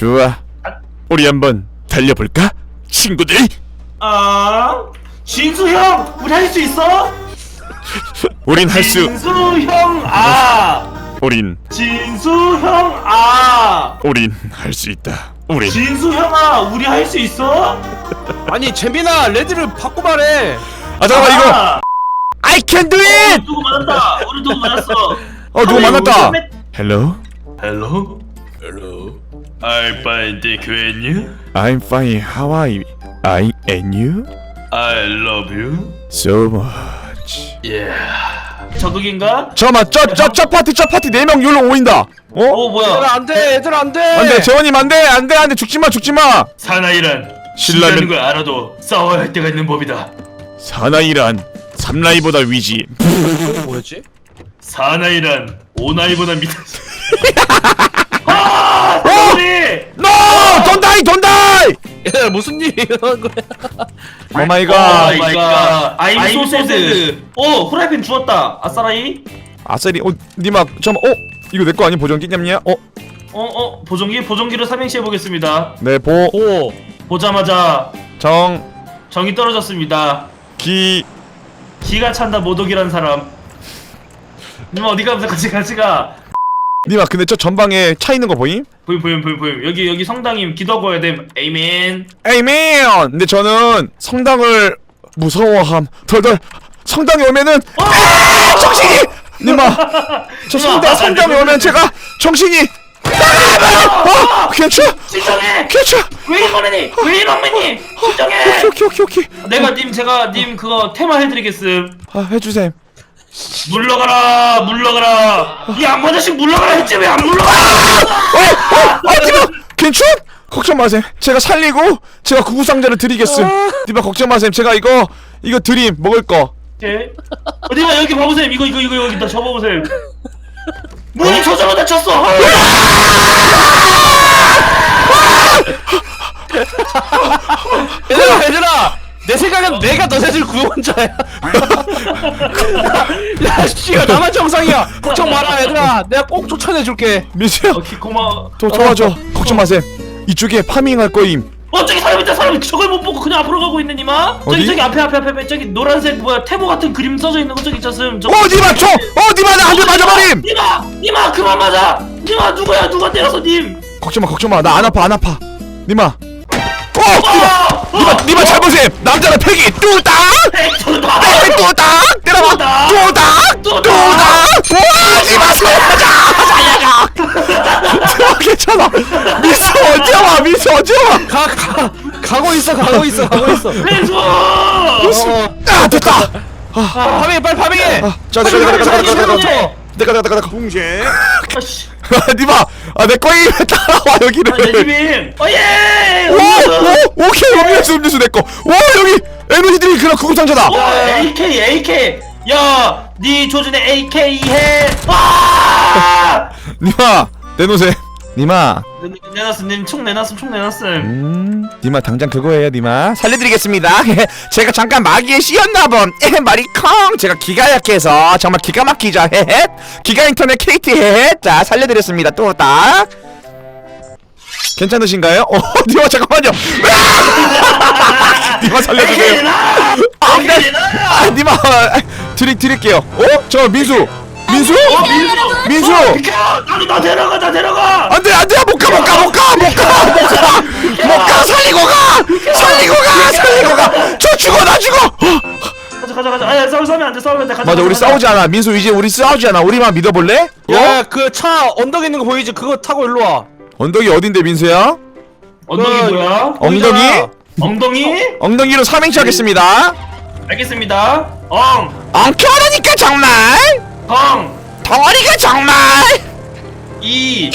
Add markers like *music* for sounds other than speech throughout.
좋아. 우리 한번 달려볼까? 친구들. 아 진수 형 우리 할 수 있어? 우린 할 수. 진수 형 아 우린 진수 형 아 우린 할 수 있다. 우린 진수 형아 우리 할 수 있어? 아니 재민아 레드를 바꿔 말해 아 잠깐만 이거 아, I can do 어, it. 누구 만났다 우리 누구 만났어 어 누구 만났다. Hello. Hello Hello I find it when you I'm fine. How are you? I and you? I love you So much. Yeah 저극인가? 잠깐만 저저저 파티 저 파티 네명 율로 모인다. 어? 어 뭐야 얘들아 안돼 얘들아 안돼 안돼 재원님 안돼 안돼 안돼 죽지마 죽지마. 사나이란 신라면- 신라는 걸 알아도 싸워야 할 때가 있는 법이다 사나이란 삼라이보다 위지. 뭐였지? 사나이란 오나이보다 밑 *laughs* die! Don't die! 얘들아 무슨 일이 일어난 거야 오 마이 오 갓. 마이 갓 I'm so sad 오 후라이팬 주웠다 아싸라이 아싸리. 어, 니마 잠깐. 어? 이거 내 거 아니 보정기 냠냐? 어? 어어 보정기 보정기로 삼행시 해보겠습니다 네, 보, 오 보자마자 정, 정이 떨어졌습니다 기. 기가 찬다 모독이란 사람 님 어디 가면서 같이 같이 가 니마 근데 저 전방에 차 있는 거 보임? 보임 보임 보임 보임 여기 여기 성당임 기도하고 해야 됨 에이멘 에이맨! 근데 저는 성당을 무서워함. 덜덜. 성당에 오면은 아! 정신이! 니마. 저 성당 성당에 오면 제가 정신이 아! 어! 괜찮? 진정해 괜찮? 왜 이러니 왜 이러니 진정해 오케이 오케이 오케이 오케이. 내가 님 제가 님 그거 테마 해드리겠음 아 해주셈. 물러가라 물러가라 이 악마자식 물러가라 했지 왜 안 물러가 어! 어! 니마! 괜찮? 걱정 마셈. 제가 살리고 제가 구구상자를 드리겠음. 니마 걱정 마셈. 제가 이거 이거 드림 먹을 거. 예? 어디가 여기 봐보세요 이거 이거 이거 여기 다 접어보세요 문이 저절로 닫혔어 얘들아 얘들아 내 생각엔 내가 너네들 구원자야 야 씨가 나만 정상이야 걱정 마라 얘들아 내가 꼭 쫓아내줄게 미수야, 오케이 고마워 도 도와줘. 걱정 마셈. 이쪽에 파밍할 거임. 어 저기 사람 있다 사람 저걸 못 보고 그냥 앞으로 가고 있는 니마 저기 어디? 저기 앞에 앞에 앞에 앞에 저기 노란색 뭐야 태보 같은 그림 써져 있는 거 저기 있었음 저거 어, 니마 총! 어, 니마 나한 대 맞아버림! 니마 니마 그만 맞아 니마 누구야 누가 때렸어 님 걱정 마, 걱정 마. 나 안 아파, 안 아파. 니마. 어, 어! 니마, 니마 잘 보셈. 남자는 패기 뚜딱, 에이 저다 에이, 뚜딱, 때려봐. 뚜딱. 뚜딱, 뚜딱. 뚜딱. 와, 니마 살려줘, 살려줘. 괜찮아. 미수 언제 와? 미수 언제 와? 가 가 가고 있어 가고 있어 가고 있어 아, 됐다. 아, 파밍해 빨리 파밍해 아, 자, 내가, 내가, 내가, 내가, 내가, 내가, 쳐 내가, 내가, 내가, 내가. 공제. 아씨 니마, 아, 내 거임 *laughs* 따라와 아, 내 여기를. 집임 어예 오, 오, 오케이 음료수 음료수 내 거. 와 여기 에너지들이 그런 구구상자다. 와 AK AK 야네 조준에 AK 해 와! *laughs* 니마 내놓으세요. 니마. 내놨음 님 총 내놨음 총 내놨음 음, 니마 당장 그거 해요, 니마. 살려드리겠습니다. *laughs* 제가 잠깐 마귀에 씌였나봄. 말이 컹. 제가 기가 약해서 정말 기가 막히죠. *laughs* 헤헷. 기가 인터넷 KT 헤헷. 자, 살려드렸습니다. 또 딱. 괜찮으신가요? 어, *laughs* 니마 잠깐만요. 니마 살려주세요. 아, 니마 드릴 드릴게요. 어? 저 민수. 민수? 어 민수. 민수! 비켜 나도 나 데려가 나 데려가. 안돼 안돼 못가못가못가못 가. *laughs* 못가못가 살리고 가! 살리고 가 살리고 가저 죽어 나 죽어! 가자 가자 가자. 아야 싸우 싸우면 안돼 싸우면 안돼. 가자 맞아 가자, 우리 가자. 싸우지 않아. 민수 이제 우리 싸우지 않아. 우리만 믿어볼래? 어? 야 그 차 언덕에 있는 거 보이지? 그거 타고 일로 와. 언덕이 어딘데 민수야? 엉덩이 그- 뭐야? 엉덩이? 보이잖아. 엉덩이? 엉덩이로 삼행시 하겠습니다. 알겠습니다. 엉. 엉켜라니까 정말 덩. 덩어리가 정말. 이.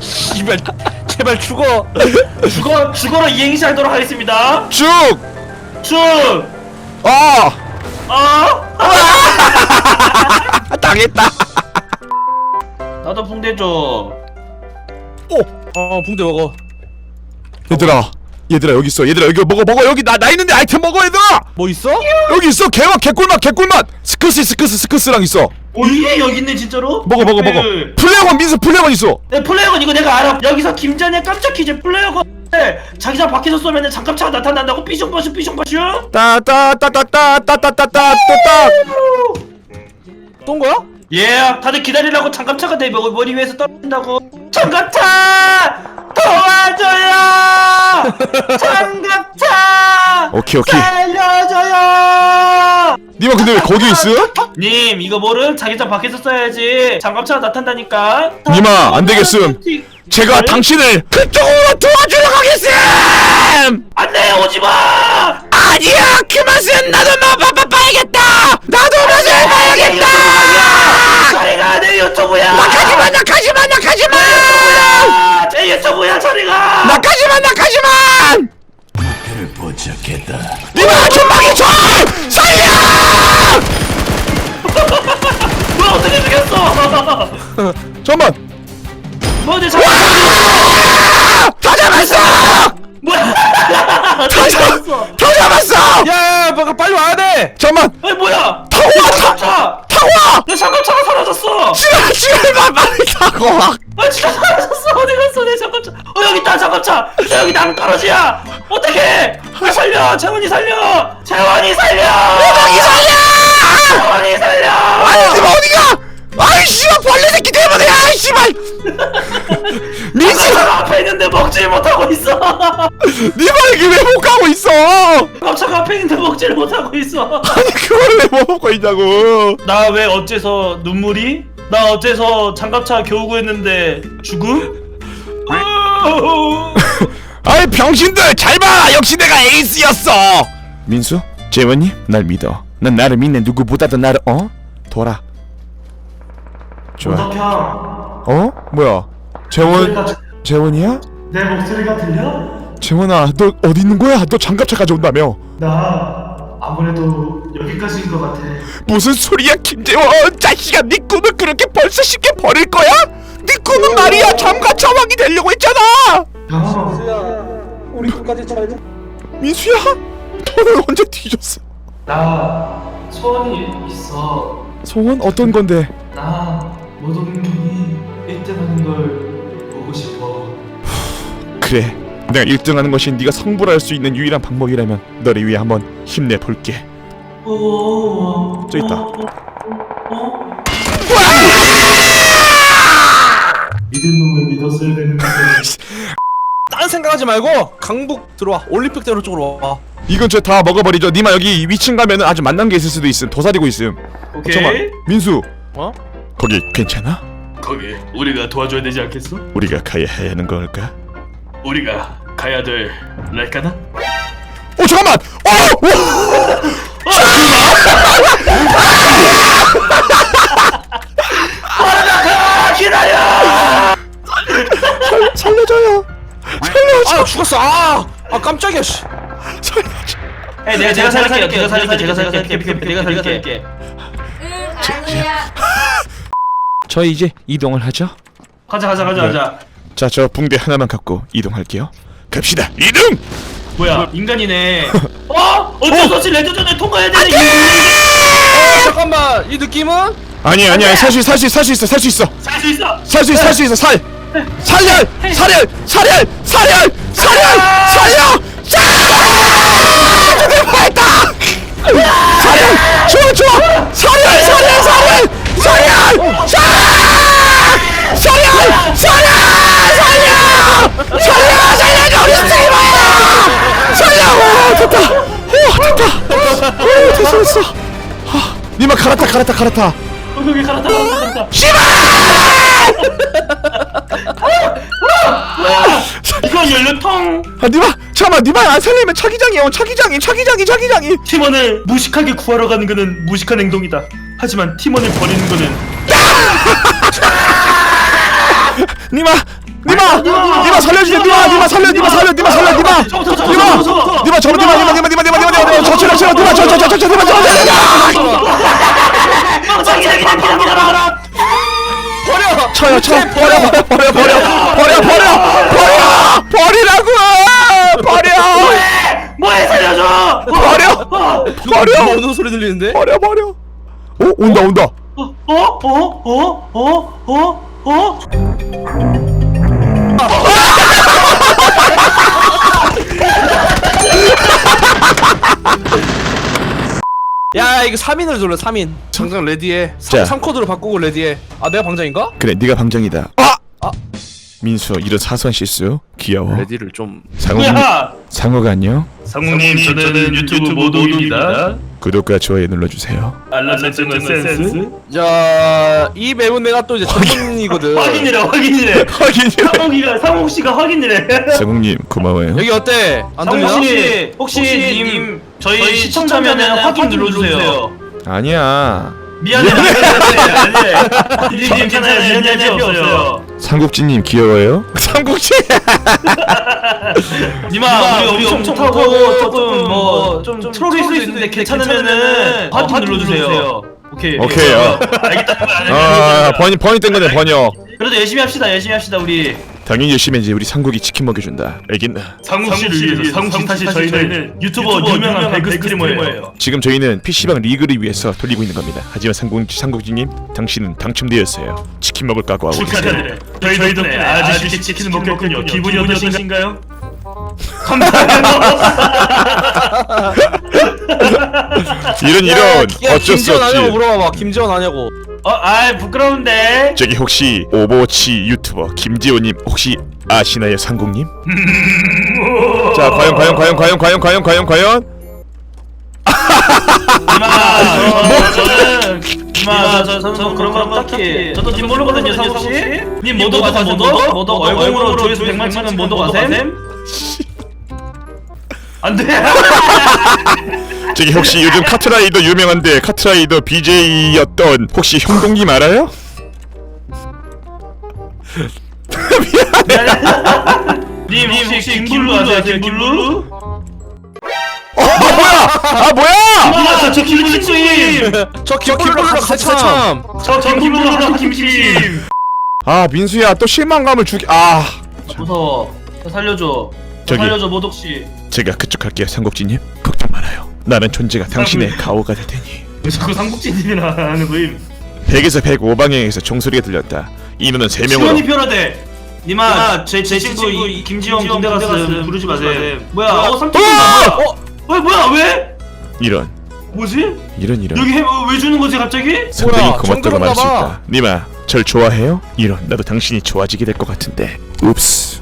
씨발 *laughs* 제발 죽어. 죽어 죽어라 이행시 하도록 하겠습니다. 쭉쭉 어! 어? *laughs* 당했다. 나도 붕대 줘. 오! 어 붕대 먹어. 얘들아 얘들아 여기 있어 얘들아 여기 먹어 먹어 여기 나 나 있는데 아이템 먹어 얘들아 뭐 있어? 여기 있어 개맛 개꿀맛 개꿀맛 스크스 스크스 스크스랑 있어 어이 여기 있네 진짜로? 먹어 먹어 먹어 네. 플레어건 민수 플레어건 있어 네 플레이어건 이거 내가 알아 여기서 김전의 깜짝 퀴즈 플레이어건 자기장 밖에서 쏘면은 장갑차가 나타난다고 삐숑빠숑 삐숑빠숑 따따따따따따따따따따 쏜 거야? 예 다들 기다리라고 장갑차가 내 머- 머리 위에서 떨어진다고 장갑차 도와줘요! 장갑차! 오케이 오케이. 살려줘요! 니마 근데 왜 거기 있어? 님 이거 뭐를? 자기장 밖에서 써야지. 장갑차가 나탄다니까. 님아, 안 되겠음. 제가 당신을 그쪽으로 도와주러 가겠음! 안돼 오지마! 아니야 그맛은 나도 맛 봐야겠다. 나도 맛을 봐야겠다 저리가 내 유튜브야. 가지마 나 가지마 나 가지마! 아, 제 유튜브야 저리가. 나 가지마 나 가지마! 니마 전방에 쳐 살려 뭐야! 어떻게 죽였어? *laughs* 잠깐만. 뭐내 장갑 다 잡았어! 뭐야? 다 잡았어. 다 잡았어! 야야 야, 빨리 와야 돼! 잠깐만. 아니 뭐야 타고 와아 진짜 사라졌어. 어디 갔어 내 장갑차? 어 여기 있다 장갑차. 저 여기 낭떠러지야. 어떡해? 아, 살려. 재원이 살려. 재원이 살려. 대박이 살려! 재원이 살려. 아니 지금 어디가? 아이 씨발 벌레 새끼 때문에 아이 씨발. *laughs* 장갑차가 앞에 있는데 먹질 못하고 있어. 니마 여기 왜못 가고 있어? 장갑차가 앞에 있는데 먹질 못하고 있어. 아니 그걸 왜 못 먹고 있냐고. 나 왜 어째서 눈물이? 나 어째서 장갑차 겨우 구했는데 죽음? *laughs* 아이 병신들 잘 봐. 역시 내가 에이스였어. 민수 재원님 날 믿어. 난 나를 믿는 누구보다도 나를 어? 돌아 좋아. 어떡해? 어? 뭐야? 재원 재원이야? 내 목소리가 들려? 재원아 너 어디 있는 거야? 너 장갑차 가져온다며. 나 아무래도 여기까지인 것 같아. 무슨 소리야 김재원? 자식아 네 꿈을 그렇게 벌써 쉽게 버릴 거야? 네 꿈은 말이야 장갑차 왕이 되려고 했잖아! 우리 끝까지 잘 민수야 너는 언제 뒤졌어. 나 소원이 있어. 소원? 어떤 건데? 나 모든 형이 1등 하는 걸 보고 싶어. 그래 내가 1등하는 것이 네가 성불할 수 있는 유일한 방법이라면 너를 위해 한번 힘내 볼게 오, 저기 있다. 어? 믿을 놈을 믿었어야 되는 데 딴 생각하지 말고 강북 들어와 올림픽대로 쪽으로 와 이 근처에 다 먹어버리죠 니마 여기 위층 가면은 아주 만난 게 있을 수도 있음 도사리고 있음 오케이 잠깐만 민수 어? 거기 괜찮아? 거기 우리가 도와줘야 되지 않겠어? 우리가 가야 하는 걸까? 우리가 가야 될 랄까나? 어 잠깐만! 어! 아 기다려! 살, 살려줘요. 살려줘 아 죽었어. 아, 아 깜짝이야 씨. 살려줘 에 내가 제가 살릴게요. 제가 살릴게 제가 살릴게 내가 살릴게 응, 아니야. 저희 이제 이동을 하죠? 가자 가자 가자 가자. 자 저 붕대 하나만 갖고 이동할게요 갑시다. 이동! 뭐야 인간이네. *laughs* 어? 어쩔 수 없이 레드존을 통과해야 되네 어, 잠깐만 이 느낌은? 아니 아니 아니 살수 있어 살수 있어 살수 있어 살 수 있어. 살수 있어. 살 수 있어 살 수 있어 살. 살려 살려 살려 살려 살려 살려 살려 갈았다 갈았다 여기 갈았다 갈았다 이거 연료통 아 니마 잠깐만 니마 안 살리면 차기장이야 차기장이 차기장이 차기장이 팀원을 무식하게 구하러 가는 것은 무식한 행동이다 하지만 팀원을 버리는 것은 니마 니마 니마 살려주세요 니마 니마 살려 니마 살려 니마 살려 니마 니마. 니마 저거 니마 니마 니마 니마 니마 니마 니마 저 치료 치료 니마 저저저저 니마 저저 버려 어느 소리 들리는데? 버려 버려 어 온다 온다 어? 어? 어? 어? 어? 어? 어? *laughs* 야 이거 3인을 돌려 3인 방장 레디해 자. 3, 코드로 바꾸고 레디해 아 내가 방장인가? 그래 네가 방장이다 아 아. 민수 이런 사소한 실수 귀여워. 레디를 좀 상호님 뭐야? 상호가 안녕? 상무님 저는 유튜브 모독입니다. 구독과 좋아요 눌러주세요. 알람 설정은 센스. 자, 이 맵은 내가 또 이제 전문이거든. 확인이래 확인이래. *laughs* 확인이 상욱이가 상욱 씨가 확인이래. 상호님 고마워요. 여기 어때? 안 들려? 상욱 씨 혹시 님 저희 시청자면은 확인 눌러주세요. 아니야 미안해 미안해 님 괜찮아요 미안해 필요 없어요 삼국지님 귀여워요? 삼국지 니마 우리 엄청 못하고 조금 뭐좀 트롤일 수 있는데 괜찮으면은 확인 눌러주세요 오케이 오케이, 어. 알겠다 아 번이 번이 뜬 거네 번역 그래도 열심히 합시다 열심히 합시다 우리 당연히 열심히 해야지 우리 삼국이 치킨 먹여준다 알겠나 상무 씨를 위해서 상무 씨 사실 저희는 유튜버 유명한 배그 스트리머예요. 지금 저희는 PC방 리그를 위해서 돌리고 있는 겁니다 하지만 삼국, 삼국지님 당신은 당첨되었어요 치킨 먹을 각오하고 계세요 축하드려요. 저희 덕분에 아주 쉽게 치킨을 먹겠군요. 기분이 어떠신가요? *laughs* 이런 이런 야, 어쩔 수 김지원 아냐고 없지 물어봐봐. 김지원 아냐고. 어 아이 부끄러운데. 저기 혹시 오버워치 유튜버 김지호님 혹시 아시나요 상국님? *laughs* 자 과연 과연 과연 과연 과연 과연 과연 과연? 이마 *laughs* 저는 이마 저 저는 뭐 그런 거 딱히. 저도 님 모르거든요 상욱 씨. 님 모독 가셈 모독? 모독? 얼공으로 조회수 100만 치면 모독 가셈. 안돼. *laughs* 저기 혹시 요즘 카트라이더 유명한데 카트라이더 BJ였던 혹시 형동님 알아요? 님 혹시 김블루 아세요 김블루? 아 뭐야! 아, 저 김블루 님. 저 김블루랑 같이 참. 저 김블루랑 김심. 아 민수야 또 실망감을 주기 아 무서워. 저 살려줘. 저 저기. 살려줘 모독 씨. 제가 그쪽 할게요 삼국지님 걱정 말아요 나는 존재가 당신의 가오가 될 테니 왜 자꾸 삼국지님이라 하는 거임? 100에서 105 방향에서 종소리가 들렸다 인원은 3명으로 시원이 편하대. 니마 제 제 친구 이 김지영 군대 갔음 부르지 마세요. 뭐야? 어 삼촌 뭐야? 어? 어 뭐야 왜? 이런 뭐지? 이런 이런 여기 해, 어, 왜 주는 거지 갑자기? 상당히 뭐야, 고맙다고 말할 수 정글인가. 있다 니마 절 좋아해요? 이런 나도 당신이 좋아지게 될 것 같은데 읍스.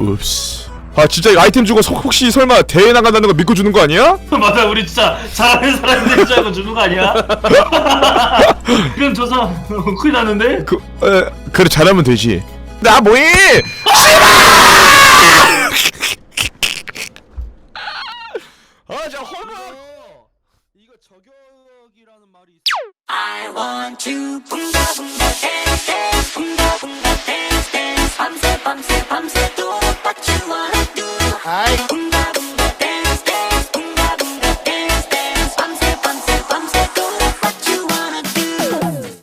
읍스 아 진짜 이거 아이템 주고 서- 혹시 설마 대회 나간다는 거 믿고 주는 거 아니야? *laughs* 맞아 우리 진짜 잘하는 사람들인 줄 알고 주는 거 아니야? *laughs* 그럼 저 사람 큰일 났는데? 그, 에, 그래 잘하면 되지 나 뭐해! *laughs* 아, 저 허무. 이거 저격이라는 말이 I want to boom ba boom